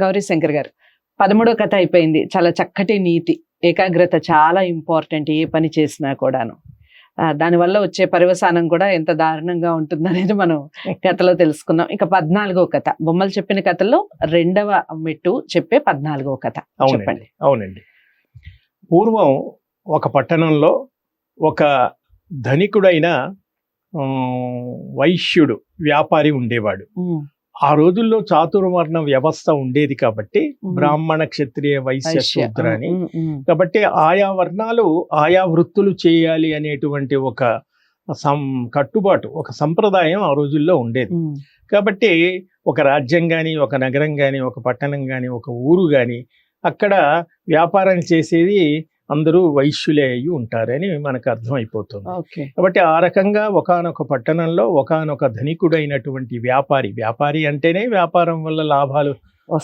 గౌరీ శంకర్ గారు. పదమూడో కథ అయిపోయింది. చాలా చక్కటి నీతి ఏకాగ్రత చాలా ఇంపార్టెంట్ ఏ పని చేసినా కూడాను. దానివల్ల వచ్చే పర్యవసానం కూడా ఎంత దారుణంగా ఉంటుందనేది మనం కథలో తెలుసుకున్నాం. ఇక పద్నాలుగో కథ. బొమ్మలు చెప్పిన కథలో రెండవ మెట్టు చెప్పే పద్నాలుగో కథ. అవునండి. చెప్పండి. అవునండి. పూర్వం ఒక పట్టణంలో ఒక ధనికుడైన వైశ్యుడు వ్యాపారి ఉండేవాడు. ఆ రోజుల్లో చాతుర్వర్ణ వ్యవస్థ ఉండేది కాబట్టి. బ్రాహ్మణ క్షత్రియ వైశ్య. శూద్ర అని కాబట్టి ఆయా వర్ణాలు ఆయా వృత్తులు చేయాలి అనేటువంటి ఒక సం కట్టుబాటు ఒక సంప్రదాయం ఆ రోజుల్లో ఉండేది కాబట్టి ఒక రాజ్యం కానీ ఒక నగరం కానీ ఒక పట్టణం కానీ ఒక ఊరు కానీ అక్కడ వ్యాపారం చేసేది అందరూ వైశ్యులే అయి ఉంటారని మనకు అర్థమైపోతుంది. కాబట్టి ఆ రకంగా ఒకానొక పట్టణంలో ఒకానొక ధనికుడైనటువంటి వ్యాపారి వ్యాపారి అంటేనే వ్యాపారం వల్ల లాభాలు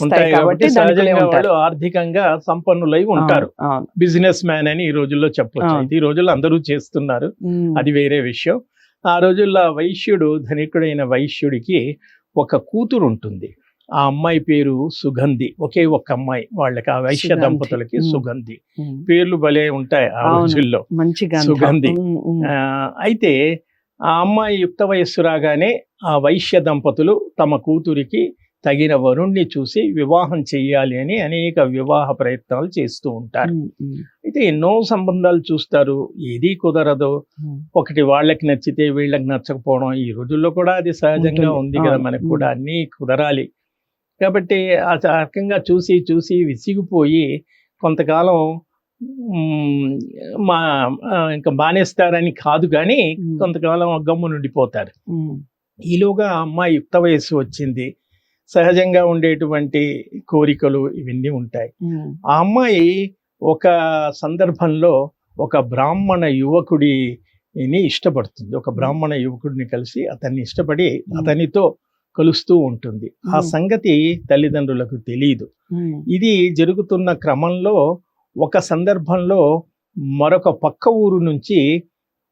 ఉంటాయి కాబట్టి సహజంగా. వాళ్ళు ఆర్థికంగా సంపన్నులై ఉంటారు. బిజినెస్ మ్యాన్ అని ఈ రోజుల్లో చెప్పొచ్చు. ఈ రోజుల్లో అందరూ చేస్తున్నారు. అది వేరే విషయం. ఆ రోజుల్లో వైశ్యుడు ధనికుడైన వైశ్యుడికి ఒక కూతురు ఉంటుంది ఆ అమ్మాయి పేరు సుగంధి ఒకే ఒక్క అమ్మాయి వాళ్ళకి ఆ వైశ్య. దంపతులకి. సుగంధి. పేర్లు భలే ఉంటాయి ఆ. రోజుల్లో. సుగంధి. అయితే ఆ అమ్మాయి యుక్త వయస్సు రాగానే ఆ వైశ్య దంపతులు తమ కూతురికి తగిన వరుణ్ణి చూసి వివాహం చెయ్యాలి అని అనేక వివాహ ప్రయత్నాలు చేస్తూ ఉంటారు అయితే ఎన్నో సంబంధాలు చూస్తారు ఏది కుదరదు. ఒకటి వాళ్ళకి నచ్చితే వీళ్ళకి నచ్చకపోవడం ఈ రోజుల్లో కూడా అది సహజంగా. ఉంది కదా. మనకు కూడా అన్నీ కుదరాలి కాబట్టి ఆ రకంగా చూసి చూసి విసిగిపోయి కొంతకాలం మ్, ఇంకా బానేస్తారని కాదు కానీ కొంతకాలం గమ్ము నుండిపోతారు. ఈలోగా అమ్మాయి యుక్త వయస్సు వచ్చింది. సహజంగా ఉండేటువంటి కోరికలు ఇవన్నీ ఉంటాయి. ఆ అమ్మాయి ఒక సందర్భంలో ఒక బ్రాహ్మణ యువకుడిని ఇష్టపడుతుంది. ఒక బ్రాహ్మణ యువకుడిని కలిసి అతన్ని ఇష్టపడి అతనితో కలుస్తూ ఉంటుంది. ఆ. సంగతి తల్లిదండ్రులకు తెలియదు ఇది జరుగుతున్న క్రమంలో ఒక సందర్భంలో మరొక పక్క ఊరు నుంచి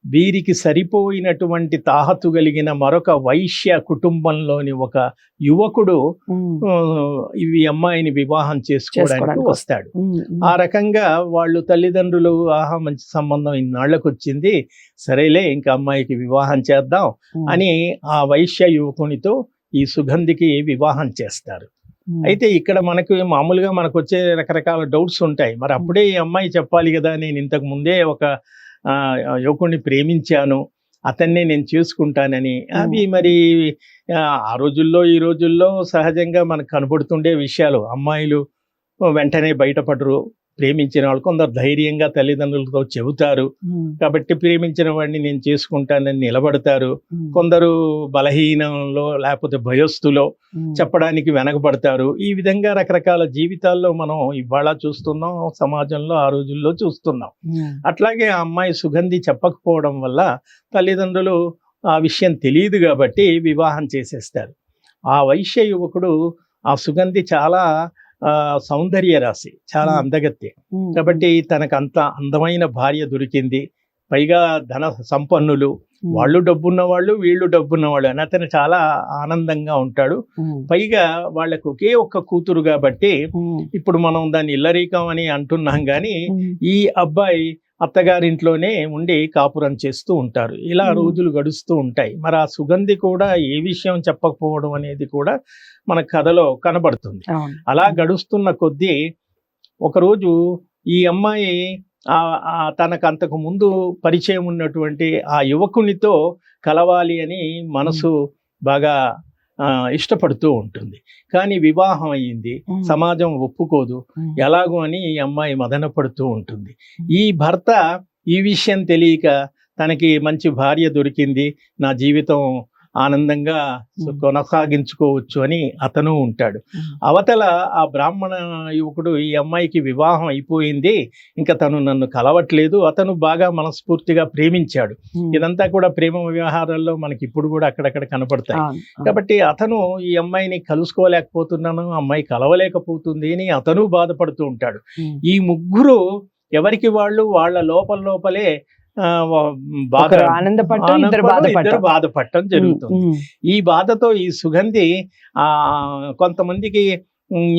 వీరికి సరిపోయినటువంటి తాహతు కలిగిన మరొక వైశ్య కుటుంబంలోని ఒక యువకుడు ఇవి అమ్మాయిని వివాహం చేసుకోవడానికి వస్తాడు. ఆ రకంగా వాళ్ళు తల్లిదండ్రులు ఆహా మంచి సంబంధం ఇన్నాళ్ళకు వచ్చింది. సరేలే ఇంకా అమ్మాయికి వివాహం చేద్దాం అని ఆ వైశ్య యువకునితో ఈ సుగంధికి వివాహం చేస్తారు. అయితే ఇక్కడ మనకు మామూలుగా మనకు వచ్చే రకరకాల డౌట్స్ ఉంటాయి. మరి అప్పుడే ఈ అమ్మాయి చెప్పాలి కదా నేను ఇంతకు ముందే ఒక యువకుడిని ప్రేమించాను అతన్నే నేను చేసుకుంటానని. అవి మరి ఆ, ఆ రోజుల్లో ఈ రోజుల్లో సహజంగా మనకు కనబడుతుండే విషయాలు. అమ్మాయిలు వెంటనే బయటపడరు. ప్రేమించిన వాళ్ళు కొందరు ధైర్యంగా తల్లిదండ్రులతో చెబుతారు. కాబట్టి ప్రేమించిన వాడిని నేను చేసుకుంటానని నిలబడతారు. కొందరు బలహీనంలో లేకపోతే భయస్థులో చెప్పడానికి వెనకబడతారు. ఈ విధంగా రకరకాల జీవితాల్లో మనం ఇవాళ చూస్తున్నాం సమాజంలో ఆ రోజుల్లో చూస్తున్నాం. అట్లాగే ఆ అమ్మాయి సుగంధి చెప్పకపోవడం వల్ల తల్లిదండ్రులు ఆ విషయం తెలియదు కాబట్టి వివాహం చేసేస్తారు. ఆ వైశ్య యువకుడు ఆ సుగంధి చాలా సౌందర్య రాశి చాలా. అందగత్తి. కాబట్టి తనకు అంత అందమైన భార్య దొరికింది. పైగా ధన సంపన్నులు. వాళ్ళు డబ్బున్న వాళ్ళు వీళ్ళు డబ్బున్న వాళ్ళు అని అతను చాలా ఆనందంగా ఉంటాడు. పైగా వాళ్ళకు ఒకే ఒక్క కూతురు కాబట్టి ఇప్పుడు మనం దాన్ని ఇల్లరీకం అని అంటున్నాం కానీ ఈ అబ్బాయి అత్తగారింట్లోనే ఉండి కాపురం చేస్తూ ఉంటారు. ఇలా. రోజులు గడుస్తూ ఉంటాయి. మరి ఆ సుగంధి కూడా ఏ విషయం చెప్పకపోవడం అనేది కూడా మన కథలో కనబడుతుంది. అలా గడుస్తున్న కొద్దీ ఒకరోజు ఈ అమ్మాయి తనకు అంతకు ముందు పరిచయం ఉన్నటువంటి ఆ యువకునితో కలవాలి అని మనసు బాగా ఇష్టపడుతూ ఉంటుంది. కానీ వివాహం అయ్యింది. సమాజం ఒప్పుకోదు. ఎలాగో అని ఈ అమ్మాయి మదన పడుతూ ఉంటుంది. ఈ భర్త ఈ విషయం తెలియక తనకి మంచి భార్య దొరికింది. నా జీవితం ఆనందంగా. కొనసాగించుకోవచ్చు అని అతను ఉంటాడు. అవతల ఆ బ్రాహ్మణ యువకుడు ఈ అమ్మాయికి వివాహం అయిపోయింది. ఇంకా తను నన్ను కలవట్లేదు. అతను బాగా మనస్ఫూర్తిగా ప్రేమించాడు. ఇదంతా కూడా ప్రేమ వ్యవహారాల్లో మనకి ఇప్పుడు కూడా అక్కడక్కడ కనపడతాయి. కాబట్టి అతను ఈ అమ్మాయిని కలుసుకోలేకపోతున్నాను అమ్మాయి కలవలేకపోతుంది అని అతను బాధపడుతూ ఉంటాడు. ఈ ముగ్గురు ఎవరికి వాళ్ళు? వాళ్ళ లోపల లోపలే బాధ. ఆనందపడటం ఇద్దరు బాధపడటం జరుగుతుంది. ఈ బాధతో ఈ సుగంధి ఆ కొంతమందికి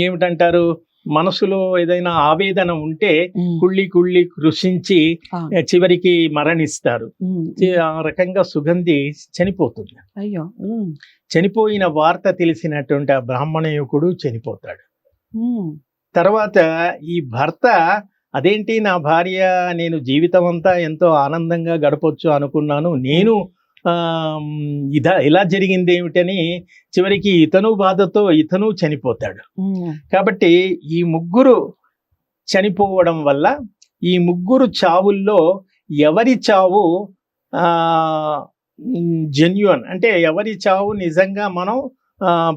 ఏమిటంటారు మనసులో ఏదైనా ఆవేదన ఉంటే కుళ్ళి కుళ్ళి కృషించి చివరికి మరణిస్తారు. ఆ రకంగా సుగంధి చనిపోతుంది. అయ్యో చనిపోయిన వార్త తెలిసినటువంటి ఆ బ్రాహ్మణ యువకుడు చనిపోతాడు తర్వాత ఈ భర్త అదేంటి నా భార్య నేను జీవితం అంతా ఎంతో ఆనందంగా గడపొచ్చు అనుకున్నాను. నేను ఇదా ఇలా జరిగింది ఏమిటని చివరికి ఇతను బాధతో ఇతను చనిపోతాడు. కాబట్టి ఈ ముగ్గురు చనిపోవడం వల్ల ఈ ముగ్గురు చావుల్లో ఎవరి చావు జెన్యున్ అంటే ఎవరి చావు నిజంగా మనం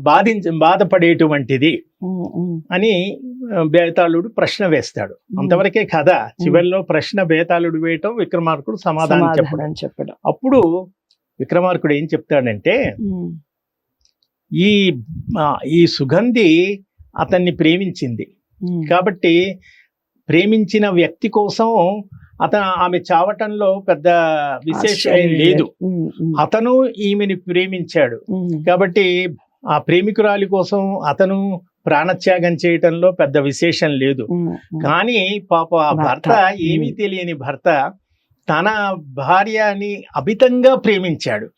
బాధించ బాధపడేటువంటిది అని బేతాళుడు ప్రశ్న వేస్తాడు. అంతవరకే కథ. చివరిలో ప్రశ్న బేతాళుడు వేయటం విక్రమార్కుడు సమాధానం చెప్పడం. చెప్పడం. అప్పుడు విక్రమార్కుడు ఏం చెప్తాడంటే ఈ ఈ సుగంధి అతన్ని ప్రేమించింది. కాబట్టి ప్రేమించిన వ్యక్తి కోసం అతను ఆమె చావటంలో పెద్ద విశేషం లేదు. అతను ఈమెని ప్రేమించాడు. కాబట్టి ఆ ప్రేమికురాలి కోసం అతను ప్రాణత్యాగం చేయటంలో పెద్ద విశేషం లేదు. కానీ పాప ఆ భర్త. ఏమీ. తెలియని భర్త తన భార్యని అమితంగా ప్రేమించాడు.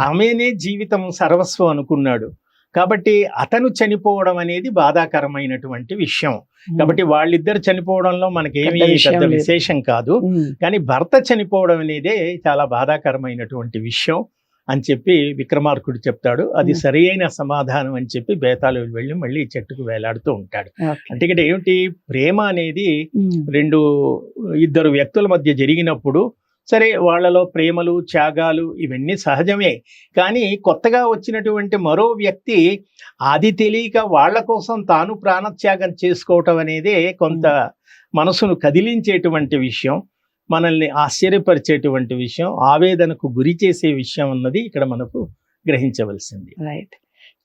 ఆమెనే జీవితం సర్వస్వం అనుకున్నాడు. కాబట్టి అతను చనిపోవడం అనేది బాధాకరమైనటువంటి విషయం. కాబట్టి వాళ్ళిద్దరు చనిపోవడంలో మనకేమీ పెద్ద. విశేషం కాదు. కానీ భర్త చనిపోవడం అనేదే చాలా బాధాకరమైనటువంటి విషయం. అని చెప్పి విక్రమార్కుడు చెప్తాడు. అది Hmm. సరియైన సమాధానం అని చెప్పి బేతాళు వెళ్ళి మళ్ళీ చెట్టుకు వేలాడుతూ ఉంటాడు. అంటే ఇక్కడ ఏమిటి? ప్రేమ అనేది రెండు ఇద్దరు వ్యక్తుల మధ్య జరిగినప్పుడు సరే వాళ్ళలో ప్రేమలు త్యాగాలు ఇవన్నీ సహజమే. కానీ కొత్తగా వచ్చినటువంటి మరో వ్యక్తి అది తెలియక వాళ్ళ కోసం తాను ప్రాణత్యాగం చేసుకోవటం అనేదే కొంత మనసును కదిలించేటువంటి విషయం. మనల్ని ఆశ్చర్యపరిచేటువంటి విషయం ఆవేదనకు గురి చేసే విషయం అన్నది ఇక్కడ మనకు గ్రహించవలసింది. రైట్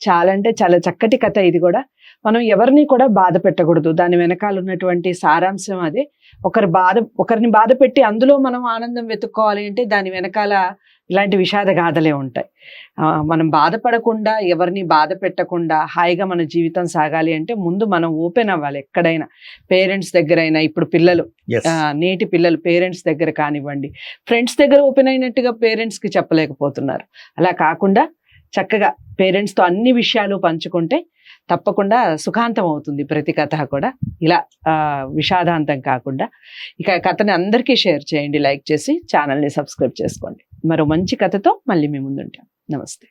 చాలా అంటే చాలా చక్కటి కథ ఇది కూడా. మనం ఎవరిని కూడా బాధ పెట్టకూడదు. దాని వెనకాల ఉన్నటువంటి సారాంశం అది. ఒకరి బాధ ఒకరిని బాధ పెట్టి అందులో మనం ఆనందం వెతుక్కోవాలి అంటే దాని వెనకాల ఇలాంటి విషాద గాథలే ఉంటాయి. మనం బాధపడకుండా ఎవరిని బాధ పెట్టకుండా హాయిగా మన జీవితం సాగాలి అంటే ముందు మనం ఓపెన్ అవ్వాలి ఎక్కడైనా. పేరెంట్స్ దగ్గరైనా ఇప్పుడు పిల్లలు నేటి పిల్లలు పేరెంట్స్ దగ్గర కానివ్వండి ఫ్రెండ్స్ దగ్గర ఓపెన్ అయినట్టుగా పేరెంట్స్కి చెప్పలేకపోతున్నారు. అలా కాకుండా చక్కగా పేరెంట్స్తో అన్ని విషయాలు పంచుకుంటే తప్పకుండా సుఖాంతం అవుతుంది ప్రతి కథ కూడా. ఇలా విషాదాంతం కాకుండా. ఇక కథని అందరికీ షేర్ చేయండి లైక్ చేసి ఛానల్ని సబ్స్క్రైబ్ చేసుకోండి. మరో మంచి కథతో మళ్ళీ మీ ముందుంటాం. నమస్తే.